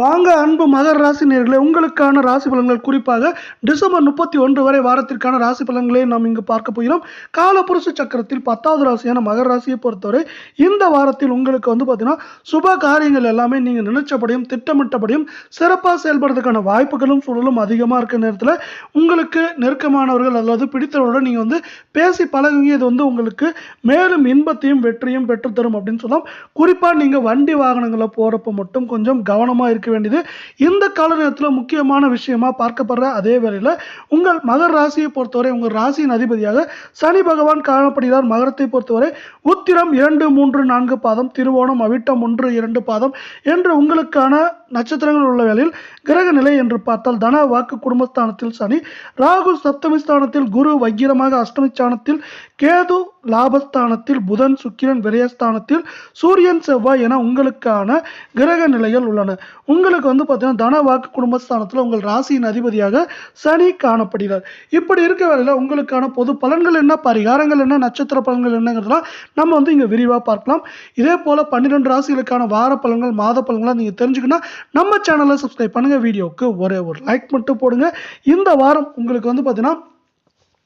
வாங்க அன்பு மகர ராசி நேர்களே உங்களுக்கான ராசி பலன்கள் குறிப்பாக டிசம்பர் முப்பத்தி ஒன்று வரை வாரத்திற்கான ராசி பலன்களை நாம் இங்கு பார்க்க போகிறோம். காலப்புருஷ சக்கரத்தில் பத்தாவது ராசியான மகர ராசியை பொறுத்தவரை இந்த வாரத்தில் உங்களுக்கு வந்து பார்த்தீங்கன்னா சுப காரியங்கள் எல்லாமே நீங்கள் நினைச்சபடியும் திட்டமிட்டபடியும் சிறப்பாக செயல்படுறதுக்கான வாய்ப்புகளும் சூழலும் அதிகமாக இருக்கிற நேரத்தில் உங்களுக்கு நெருக்கமானவர்கள் அல்லது பிடித்தவர்களுடன் நீங்கள் வந்து பேசி பழகுங்க. இது வந்து உங்களுக்கு மேலும் இன்பத்தையும் வெற்றியும் பெற்றுத்தரும் அப்படின்னு சொல்லலாம். குறிப்பாக நீங்கள் வண்டி வாகனங்களில் போகிறப்ப மட்டும் கொஞ்சம் கவனமாக இருக்க வேண்டியது. இந்த கால நேரத்தில் முக்கியமான விஷயமா பார்க்கப்படுற அதே வேளையில் உங்கள் மகர் ராசியை பொறுத்தவரை உங்கள் ராசியின் அதிபதியாக சனி பகவான் காணப்படுகிறார். மகரத்தை பொறுத்தவரை உத்திரம் இரண்டு மூன்று நான்கு பாதம் திருவோணம் அவிட்டம் ஒன்று இரண்டு பாதம் என்று உங்களுக்கான நட்சத்திரங்கள் உள்ள வேளையில் கிரக நிலை என்று பார்த்தால் தன வாக்கு குடும்பஸ்தானத்தில் சனி ராகு சப்தமி ஸ்தானத்தில் குரு வக்கிரமாக அஷ்டமி ஸ்தானத்தில் கேது லாபஸ்தானத்தில் புதன் சுக்கிரன் விரயஸ்தானத்தில் சூரியன் செவ்வாய் என உங்களுக்கான கிரக நிலைகள் உள்ளன. உங்களுக்கு வந்து பார்த்தீங்கன்னா தன வாக்கு குடும்பஸ்தானத்தில் உங்கள் ராசியின் அதிபதியாக சனி காணப்படுகிறார். இப்படி இருக்க வேலையில் உங்களுக்கான பொது பலன்கள் என்ன பரிகாரங்கள் என்ன நட்சத்திர பலன்கள் என்னங்கிறதெல்லாம் நம்ம வந்து இங்கே விரிவாக பார்க்கலாம். இதே போல் பன்னிரெண்டு ராசிகளுக்கான வார பலன்கள் மாத பலன்களாக நீங்கள் தெரிஞ்சுக்கணும் நம்ம சேனலை சப்ஸ்கிரைப் பண்ணுங்கள் வீடியோவுக்கு ஒரே ஒரு லைக் மட்டும் போடுங்க. இந்த வாரம் உங்களுக்கு வந்து பார்த்தீங்கன்னா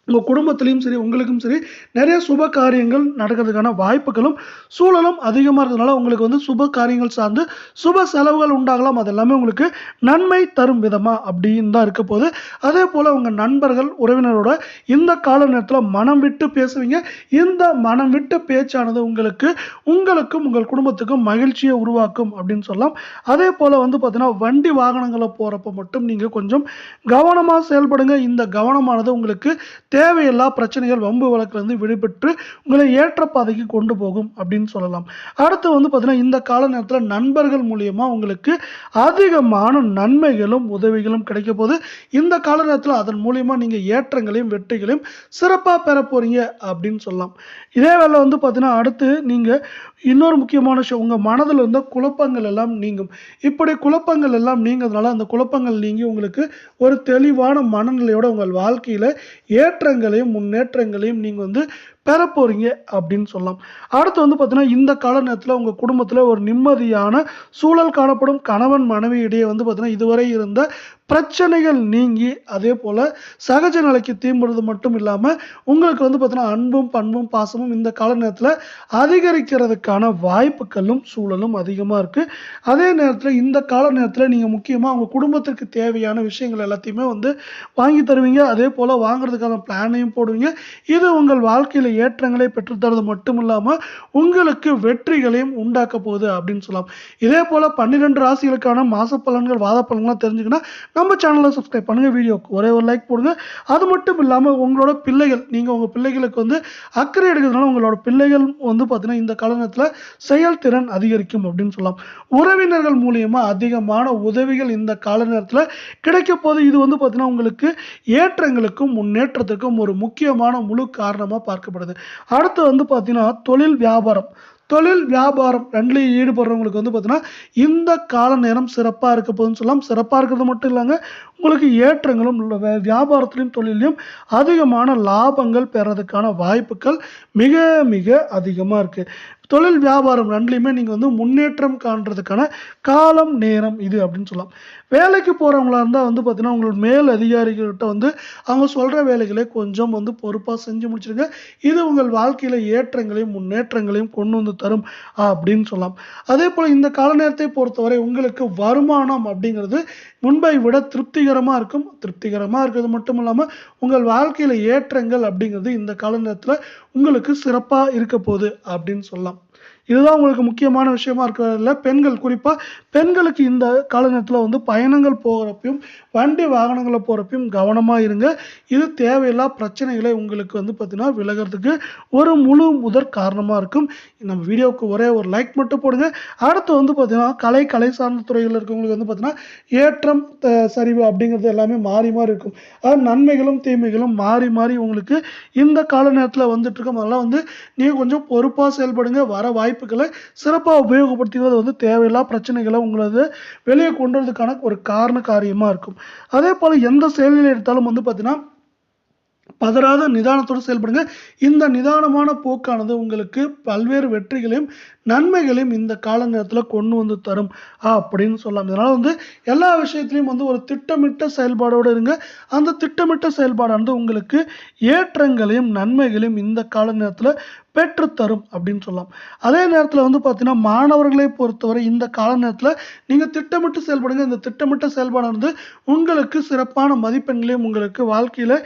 உங்கள் குடும்பத்திலையும் சரி உங்களுக்கும் சரி நிறைய சுப காரியங்கள் நடக்கிறதுக்கான வாய்ப்புகளும் சூழலும் அதிகமாக இருக்கிறதுனால உங்களுக்கு வந்து சுப காரியங்கள் சார்ந்து சுப செலவுகள் உண்டாகலாம். அது எல்லாமே உங்களுக்கு நன்மை தரும் விதமாக அப்படின்னு தான் இருக்க போகுது. அதே போல் உங்கள் நண்பர்கள் உறவினரோட இந்த கால நேரத்தில் மனம் விட்டு பேசுவீங்க. இந்த மனம் விட்டு பேச்சானது உங்களுக்கு உங்களுக்கும் உங்கள் குடும்பத்துக்கும் மகிழ்ச்சியை உருவாக்கும் அப்படின்னு சொல்லலாம். அதே போல் வந்து பார்த்தீங்கன்னா வண்டி வாகனங்களை போகிறப்ப மட்டும் நீங்கள் கொஞ்சம் கவனமாக செயல்படுங்க. இந்த கவனமானது உங்களுக்கு தேவையில்லா பிரச்சனைகள் வம்பு வழக்கிலிருந்து விடுபட்டு உங்களை ஏற்ற பாதைக்கு கொண்டு போகும் அப்படின்னு சொல்லலாம். அடுத்து வந்து பார்த்தீங்கன்னா இந்த கால நேரத்தில் நண்பர்கள் மூலியமாக உங்களுக்கு அதிகமான நன்மைகளும் உதவிகளும் கிடைக்க போது இந்த கால நேரத்தில் அதன் மூலியமாக நீங்கள் ஏற்றங்களையும் வெற்றிகளையும் சிறப்பாக பெற போகிறீங்க அப்படின்னு சொல்லலாம். இதே வேலை வந்து பார்த்தீங்கன்னா அடுத்து நீங்கள் இன்னொரு முக்கியமான விஷயம் உங்கள் மனதில் இருந்த குழப்பங்கள் எல்லாம் நீங்கும். இப்படி குழப்பங்கள் எல்லாம் நீங்கிறதுனால அந்த குழப்பங்கள் நீங்கி உங்களுக்கு ஒரு தெளிவான மனநிலையோட உங்கள் வாழ்க்கையில் ஏற்ற மாற்றங்களையும் முன்னேற்றங்களையும் நீங்கள் வந்து பெற போறீங்க அப்படின்னு சொல்லலாம். அடுத்து வந்து பார்த்தீங்கன்னா இந்த கால நேரத்தில் உங்கள் குடும்பத்தில் ஒரு நிம்மதியான சூழல் காணப்படும். கணவன் மனைவி இடையே வந்து பார்த்தீங்கன்னா இதுவரை இருந்த பிரச்சனைகள் நீங்கி அதே போல் சகஜ நிலைக்கு தீம்புறது மட்டும் இல்லாமல் உங்களுக்கு வந்து பார்த்தீங்கன்னா அன்பும் பண்பும் பாசமும் இந்த கால நேரத்தில் அதிகரிக்கிறதுக்கான வாய்ப்புகளும் சூழலும் அதிகமாக இருக்குது அதே நேரத்தில் இந்த கால நேரத்தில் நீங்கள் முக்கியமாக உங்கள் குடும்பத்திற்கு தேவையான விஷயங்கள் எல்லாத்தையுமே வந்து வாங்கி தருவீங்க. அதே போல் வாங்குறதுக்கான பிளானையும் போடுவீங்க. இது உங்கள் வாழ்க்கையில் ஏற்றங்களை பெற்றுத்தரது மட்டும் இல்லாமல் உங்களுக்கு வெற்றிகளையும் உண்டாக்க போகுது அப்படின்னு சொல்லலாம். இதே போல் பன்னிரெண்டு ராசிகளுக்கான மாச பலன்கள் வாத பலன்கள்லாம் தெரிஞ்சுக்கணும் நம்ம சேனலை சப்ஸ்கிரைப் பண்ணுங்க வீடியோக்கு ஒரே ஒரு லைக் போடுங்க. அது மட்டும் இல்லாமல் உங்களோட பிள்ளைகள் நீங்கள் உங்கள் பிள்ளைகளுக்கு வந்து அக்கறை எடுக்கிறதுனால உங்களோட பிள்ளைகள் வந்து பார்த்தீங்கன்னா இந்த காலகட்டத்தில் செயல்திறன் அதிகரிக்கும் அப்படின்னு சொல்லலாம். உறவினர்கள் மூலியமா அதிகமான உதவிகள் இந்த கால நேரத்தில் கிடைக்க போது இது வந்து பார்த்தீங்கன்னா உங்களுக்கு ஏற்றங்களுக்கும் முன்னேற்றத்துக்கும் ஒரு முக்கியமான முழு காரணமாக பார்க்கப்படுது. அடுத்து வந்து பார்த்தீங்கன்னா தொழில் வியாபாரம். தொழில் வியாபாரம் ரெண்டுலேயும் ஈடுபடுறவங்களுக்கு வந்து பார்த்தீங்கன்னா இந்த கால நேரம் சிறப்பாக இருக்க போதுன்னு சொல்லலாம். சிறப்பாக இருக்கிறது மட்டும் இல்லைங்க உங்களுக்கு ஏற்றங்களும் வியாபாரத்துலையும் வியாபாரத்திலையும் தொழிலையும் அதிகமான லாபங்கள் பெறதுக்கான வாய்ப்புகள் மிக மிக அதிகமாக இருக்குது தொழில் வியாபாரம் ரெண்டுலையுமே நீங்கள் வந்து முன்னேற்றம் காண்றதுக்கான காலம் நேரம் இது அப்படின்னு சொல்லலாம். வேலைக்கு போகிறவங்களா இருந்தால் வந்து பார்த்திங்கன்னா உங்களோட மேல் அதிகாரிகள்கிட்ட வந்து அவங்க சொல்கிற வேலைகளை கொஞ்சம் வந்து பொறுப்பாக செஞ்சு முடிச்சிருங்க. இது உங்கள் வாழ்க்கையில் ஏற்றங்களையும் முன்னேற்றங்களையும் கொண்டு வந்து தரும் அப்படின்னு சொல்லலாம். அதே போல் இந்த கால நேரத்தை பொறுத்தவரை உங்களுக்கு வருமானம் அப்படிங்கிறது முன்பை விட திருப்திகரமாக இருக்கும். திருப்திகரமாக இருக்கிறது மட்டும் இல்லாமல் உங்கள் வாழ்க்கையில் ஏற்றங்கள் அப்படிங்கிறது இந்த கால நேரத்தில் உங்களுக்கு சிறப்பாக இருக்க போகுது அப்படின்னு சொல்லலாம். இதுதான் உங்களுக்கு முக்கியமான விஷயமா இருக்கிறதுல பெண்கள். குறிப்பாக பெண்களுக்கு இந்த கால நேரத்தில் வந்து பயணங்கள் போகிறப்பையும் வண்டி வாகனங்களில் போகிறப்பையும் கவனமாக இருங்க. இது தேவையில்லா பிரச்சனைகளை உங்களுக்கு வந்து பார்த்திங்கன்னா விலகிறதுக்கு ஒரு முழு முதற் காரணமாக இருக்கும். நம்ம வீடியோவுக்கு ஒரே ஒரு லைக் மட்டும் போடுங்க. அடுத்து வந்து பார்த்தீங்கன்னா கலை கலை சார்ந்த துறையில் இருக்கவங்களுக்கு வந்து பார்த்தீங்கன்னா ஏற்றம் த- சரிவு அப்படிங்கிறது எல்லாமே மாறி மாறி இருக்கும். அதாவது நன்மைகளும் தீமைகளும் மாறி மாறி உங்களுக்கு இந்த கால நேரத்தில் வந்துட்டு இருக்கும். அதெல்லாம் வந்து நீங்கள் கொஞ்சம் பொறுப்பாக செயல்படுங்க. வர வாய்ப்பு வாய்ப்புகளை சிறப்பாக உபயோகப்படுத்திக்கிறது வந்து தேவையில்லா பிரச்சனைகளை உங்களது வெளியே கொண்டு வரதுக்கான ஒரு காரண காரியமாக இருக்கும். அதே போல் எந்த செயலில் எடுத்தாலும் வந்து பார்த்தீங்கன்னா பதறாத நிதானத்தோடு செயல்படுங்க. இந்த நிதானமான போக்கானது உங்களுக்கு பல்வேறு வெற்றிகளையும் நன்மைகளையும் இந்த கால நேரத்தில் கொண்டு வந்து தரும் அப்படின்னு சொல்லலாம். இதனால் வந்து எல்லா விஷயத்துலையும் வந்து ஒரு திட்டமிட்ட செயல்பாடோடு இருங்க. அந்த திட்டமிட்ட செயல்பாடானது உங்களுக்கு ஏற்றங்களையும் நன்மைகளையும் இந்த கால நேரத்தில் பெற்றுத்தரும் அப்படின்னு சொல்லலாம். அதே நேரத்தில் வந்து பார்த்தீங்கன்னா மாணவர்களை பொறுத்தவரை இந்த கால நேரத்தில் நீங்கள் திட்டமிட்டு செயல்படுங்க. இந்த திட்டமிட்ட செயல்பாடு வந்து உங்களுக்கு சிறப்பான மதிப்பெண்களையும் உங்களுக்கு வாழ்க்கையில்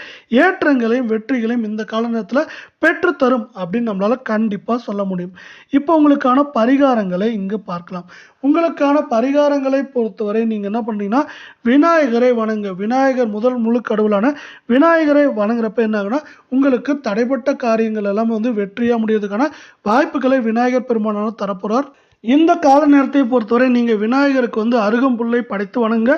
ஏற்றங்களையும் வெற்றிகளையும் இந்த கால நேரத்தில் பெற்றுத்தரும் அப்படின்னு நம்மளால் கண்டிப்பாக சொல்ல முடியும். இப்போ உங்களுக்கான பரிகாரங்களை இங்கே பார்க்கலாம். உங்களுக்கான பரிகாரங்களை பொறுத்தவரை நீங்கள் என்ன பண்ணுறீங்கன்னா விநாயகரை வணங்க. விநாயகர் முதல் முழு கடவுளான விநாயகரை வணங்குறப்ப என்ன ஆகுனா உங்களுக்கு தடைப்பட்ட காரியங்கள் எல்லாம் வந்து வெற்றியாக முடியறதுக்கான வாய்ப்புகளை விநாயகர் பெருமானாலும் தரப்போகிறார் இந்த கால நேரத்தை பொறுத்தவரை நீங்கள் விநாயகருக்கு வந்து அருகம்புல்லை படைத்து வணங்க.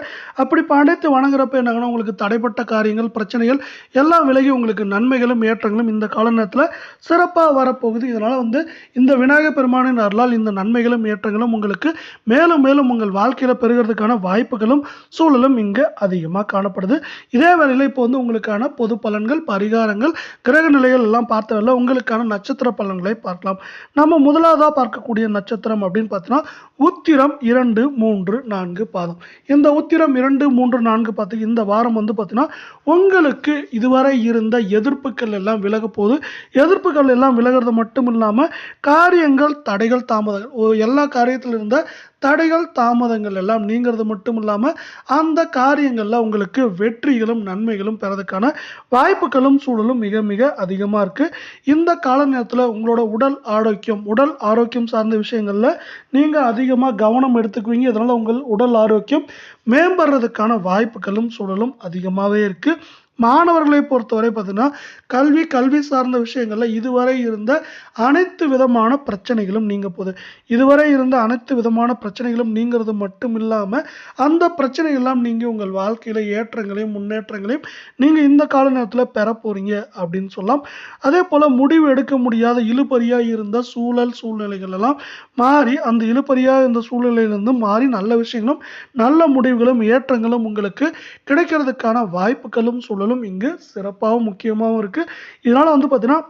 அப்படி படைத்து வணங்குறப்ப என்ன உங்களுக்கு தடைப்பட்ட காரியங்கள் பிரச்சனைகள் எல்லாம் விலகி உங்களுக்கு நன்மைகளும் ஏற்றங்களும் இந்த கால நேரத்தில் சிறப்பாக வரப்போகுது. இதனால் வந்து இந்த விநாயகர் பெருமானின் அருளால் இந்த நன்மைகளும் ஏற்றங்களும் உங்களுக்கு மேலும் மேலும் உங்கள் வாழ்க்கையில் பெறுகிறதுக்கான வாய்ப்புகளும் சூழலும் இங்கே அதிகமாக காணப்படுது. இதே வேளையில் இப்போ வந்து உங்களுக்கான பொது பலன்கள் பரிகாரங்கள் கிரக நிலைகள் எல்லாம் பார்த்ததில்ல உங்களுக்கான நட்சத்திர பலன்களை பார்க்கலாம். நம்ம முதலாவதாக பார்க்கக்கூடிய நட்சத்திரம் அப்படின்னு பார்த்தோன்னா உத்திரம் இரண்டு மூன்று நான்கு பாதம். இந்த உத்திரம் இரண்டு மூன்று நான்கு பார்த்து இந்த வாரம் வந்து பார்த்தீங்கன்னா உங்களுக்கு இதுவரை இருந்த எதிர்ப்புகள் எல்லாம் விலக போகுது. எதிர்ப்புகள் எல்லாம் விலகிறது மட்டும் இல்லாமல் காரியங்கள் தடைகள் தாமதங்கள். ஓ- எல்லா காரியத்தில் இருந்த தடைகள் தாமதங்கள் எல்லாம் நீங்கிறது மட்டும் இல்லாமல் அந்த காரியங்களில் உங்களுக்கு வெற்றிகளும் நன்மைகளும் பெறதுக்கான வாய்ப்புகளும் சூழலும் மிக மிக அதிகமாக இருக்குது இந்த கால நேரத்தில் உங்களோட உடல் ஆரோக்கியம் உடல் ஆரோக்கியம் சார்ந்த விஷயங்களில் நீங்கள் அதிகமாக கவனம் எடுத்துக்குவீங்க. இதனால் உங்கள் உடல் ஆரோக்கியம் மேம்படுறதுக்கான வாய்ப்புகளும் சூழலும் அதிகமாகவே இருக்குது மாணவர்களை பொறுத்தவரை பார்த்தீங்கன்னா கல்வி கல்வி சார்ந்த விஷயங்களில் இதுவரை இருந்த அனைத்து விதமான பிரச்சனைகளும் நீங்க போகுது இதுவரை இருந்த அனைத்து விதமான பிரச்சனைகளும் நீங்கிறது மட்டும் இல்லாமல் அந்த பிரச்சனைகள்லாம் நீங்கள் உங்கள் வாழ்க்கையில் ஏற்றங்களையும் முன்னேற்றங்களையும் நீங்கள் இந்த கால நேரத்தில் பெற போகிறீங்க அப்படின்னு சொல்லலாம். அதே போல் முடிவு எடுக்க முடியாத இழுபறியாக இருந்த சூழல் சூழ்நிலைகள் எல்லாம் மாறி அந்த இழுபறியாக இருந்த சூழ்நிலையிலிருந்து மாறி நல்ல விஷயங்களும் நல்ல முடிவுகளும் ஏற்றங்களும் உங்களுக்கு கிடைக்கிறதுக்கான வாய்ப்புகளும் சூழலும் இங்கு சிறப்பாகவும் முக்கியமாகவும் இருக்குது இதனால் வந்து பார்த்தீங்கன்னா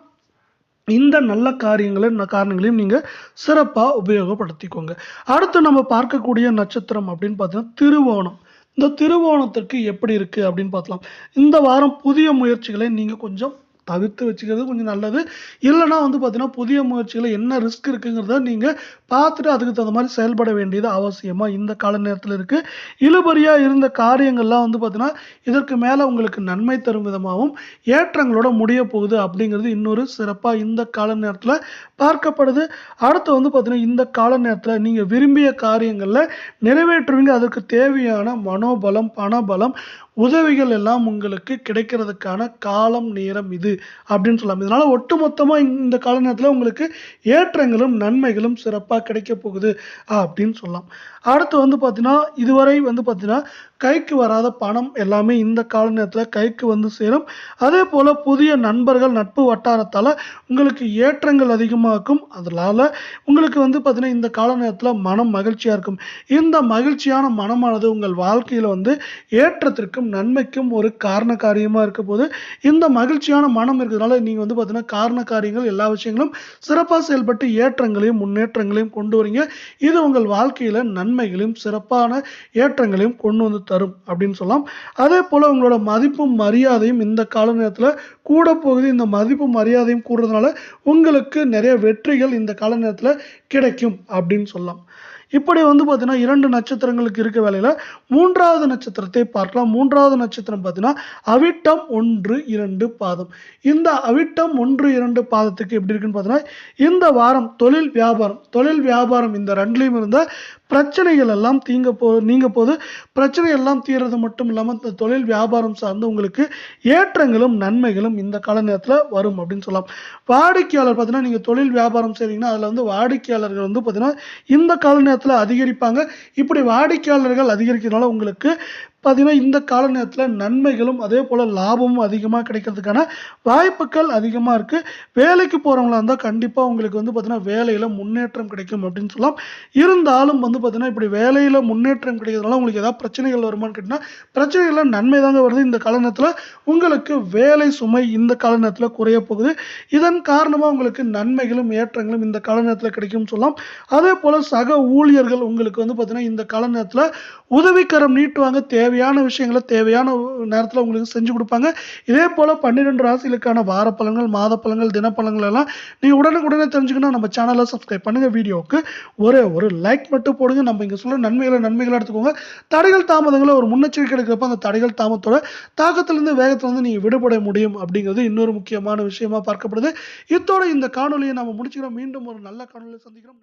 இந்த நல்ல காரியங்களை காரணங்களையும் நீங்கள் சிறப்பாக உபயோகப்படுத்திக்கோங்க. அடுத்து நம்ம பார்க்கக்கூடிய நட்சத்திரம் அப்படின்னு பார்த்தீங்கன்னா திருவோணம். இந்த திருவோணத்திற்கு எப்படி இருக்குது அப்படின்னு பார்க்கலாம் இந்த வாரம் புதிய முயற்சிகளை நீங்கள் கொஞ்சம் தவிர்த்து வச்சுக்கிறது கொஞ்சம் நல்லது. இல்லைனா வந்து பார்த்தீங்கன்னா புதிய முயற்சியில் என்ன ரிஸ்க் இருக்குங்கிறத நீங்கள் பார்த்துட்டு அதுக்கு தகுந்த மாதிரி செயல்பட வேண்டியது அவசியமாக இந்த கால நேரத்தில் இருக்குது இழுபறியாக இருந்த காரியங்கள்லாம் வந்து பார்த்தீங்கன்னா இதற்கு மேலே உங்களுக்கு நன்மை தரும் விதமாகவும் ஏற்றங்களோட முடிய போகுது அப்படிங்கிறது இன்னொரு சிறப்பாக இந்த கால நேரத்தில் பார்க்கப்படுது. அடுத்து வந்து பார்த்தீங்கன்னா இந்த கால நேரத்தில் நீங்கள் விரும்பிய காரியங்களில் நிறைவேற்றுவீங்க. அதற்கு தேவையான மனோபலம் பணபலம் உதவிகள் எல்லாம் உங்களுக்கு கிடைக்கிறதுக்கான காலம் நேரம் இது. அப்படின்னு சொல்லலாம் இதனால ஒட்டுமொத்தமாக இந்த கால நேரத்தில் உங்களுக்கு ஏற்றங்களும் நன்மைகளும் சிறப்பாக கிடைக்க போகுது அப்படின்னு சொல்லலாம். அடுத்து வந்து பார்த்தீங்கன்னா இதுவரை வந்து பார்த்தீங்கன்னா கைக்கு வராத பணம் எல்லாமே இந்த கால நேரத்தில் கைக்கு வந்து சேரும். அதே போல் புதிய நண்பர்கள் நட்பு வட்டாரத்தால் உங்களுக்கு ஏற்றங்கள் அதிகமாகும். அதனால் உங்களுக்கு வந்து பார்த்தீங்கன்னா இந்த கால நேரத்தில் மனம் மகிழ்ச்சியாக இருக்கும். இந்த மகிழ்ச்சியான மனமானது உங்கள் வாழ்க்கையில் வந்து ஏற்றத்திற்கும் நன்மைக்கும் ஒரு காரண காரியமாக இருக்க போது இந்த மகிழ்ச்சியான மன ஞானம் இருக்கிறதுனால நீங்கள் வந்து பார்த்தீங்கன்னா காரண காரியங்கள் எல்லா விஷயங்களும் சிறப்பாக செயல்பட்டு ஏற்றங்களையும் முன்னேற்றங்களையும் கொண்டு வரீங்க. இது உங்கள் வாழ்க்கையில் நன்மைகளையும் சிறப்பான ஏற்றங்களையும் கொண்டு வந்து தரும் அப்படின்னு சொல்லலாம். அதே போல் உங்களோட மதிப்பும் மரியாதையும் இந்த கால நேரத்தில் கூட போகுது. இந்த மதிப்பு மரியாதையும் கூடுறதுனால உங்களுக்கு நிறைய வெற்றிகள் இந்த கால நேரத்தில் கிடைக்கும் அப்படின்னு சொல்லலாம். இப்படி வந்து பார்த்தீங்கன்னா இரண்டு நட்சத்திரங்களுக்கு இருக்க வேலையில் மூன்றாவது நட்சத்திரத்தை பார்க்கலாம். மூன்றாவது நட்சத்திரம் பார்த்தீங்கன்னா அவிட்டம் ஒன்று இரண்டு பாதம். இந்த அவிட்டம் ஒன்று இரண்டு பாதத்துக்கு எப்படி இருக்குன்னு பார்த்தீங்கன்னா இந்த வாரம் தொழில் வியாபாரம் தொழில் வியாபாரம் இந்த ரெண்டுலேயும் இருந்த பிரச்சனைகள் எல்லாம் தீங்க போ நீங்க போது பிரச்சனை எல்லாம் தீர்றது மட்டும் இல்லாமல் இந்த தொழில் வியாபாரம் சார்ந்து உங்களுக்கு ஏற்றங்களும் நன்மைகளும் இந்த கால நேரத்தில் வரும் அப்படின்னு சொல்லலாம். வாடிக்கையாளர் பார்த்தீங்கன்னா நீங்கள் தொழில் வியாபாரம் செய்கிறீங்கன்னா அதில் வந்து வாடிக்கையாளர்கள் வந்து பார்த்தீங்கன்னா இந்த கால நேரத்தில் அதிகரிப்பாங்க. இப்படி வாடிக்கையாளர்கள் அதிகரிக்கிறதுனால உங்களுக்கு பார்த்திங்கன்னா இந்த கால நேரத்தில் நன்மைகளும் அதே போல் லாபமும் அதிகமாக கிடைக்கிறதுக்கான வாய்ப்புகள் அதிகமாக இருக்குது வேலைக்கு போகிறவங்களா இருந்தால் கண்டிப்பாக உங்களுக்கு வந்து பார்த்திங்கன்னா வேலையில் முன்னேற்றம் கிடைக்கும் அப்படின்னு சொல்லலாம். இருந்தாலும் வந்து பார்த்திங்கன்னா இப்படி வேலையில் முன்னேற்றம் கிடைக்கிறதுனால உங்களுக்கு ஏதாவது பிரச்சனைகள் வருமான்னு கேட்டிங்கன்னா பிரச்சனைகள்லாம் நன்மை தாங்க வருது. இந்த கால நேரத்தில் உங்களுக்கு வேலை சுமை இந்த கால நேரத்தில் குறைய போகுது. இதன் காரணமாக உங்களுக்கு நன்மைகளும் ஏற்றங்களும் இந்த கால நேரத்தில் கிடைக்கும்னு சொல்லலாம். அதே போல் சக ஊழியர்கள் உங்களுக்கு வந்து பார்த்திங்கன்னா இந்த கால நேரத்தில் உதவிக்கரம் நீட்டுவாங்க தேவையான விஷயங்களை தேவையான நேரத்தில் உங்களுக்கு செஞ்சு கொடுப்பாங்க. இதே போல் பன்னிரெண்டு ராசிகளுக்கான வார பலன்கள் மாத பலன்கள் தினப்பழங்கள் எல்லாம் நீங்கள் உடனுக்குடனே தெரிஞ்சுக்கணும் நம்ம சேனலை சப்ஸ்கிரைப் பண்ணுங்கள் வீடியோவுக்கு ஒரே ஒரு லைக் மட்டும் போடுங்க. நம்ம இங்கே சொல்ல நன்மைகளை நன்மைகளை எடுத்துக்கோங்க. தடைகள் தாமதங்களை ஒரு முன்னெச்சரிக்கை எடுக்கிறப்ப அந்த தடைகள் தாமத்தோட தாக்கத்திலிருந்து வேகத்திலிருந்து நீங்கள் விடுபட முடியும் அப்படிங்கிறது இன்னொரு முக்கியமான விஷயமா பார்க்கப்படுது. இத்தோட இந்த காணொலியை நம்ம முடிச்சுக்கிறோம். மீண்டும் ஒரு நல்ல காணொலியை சந்திக்கிறோம்.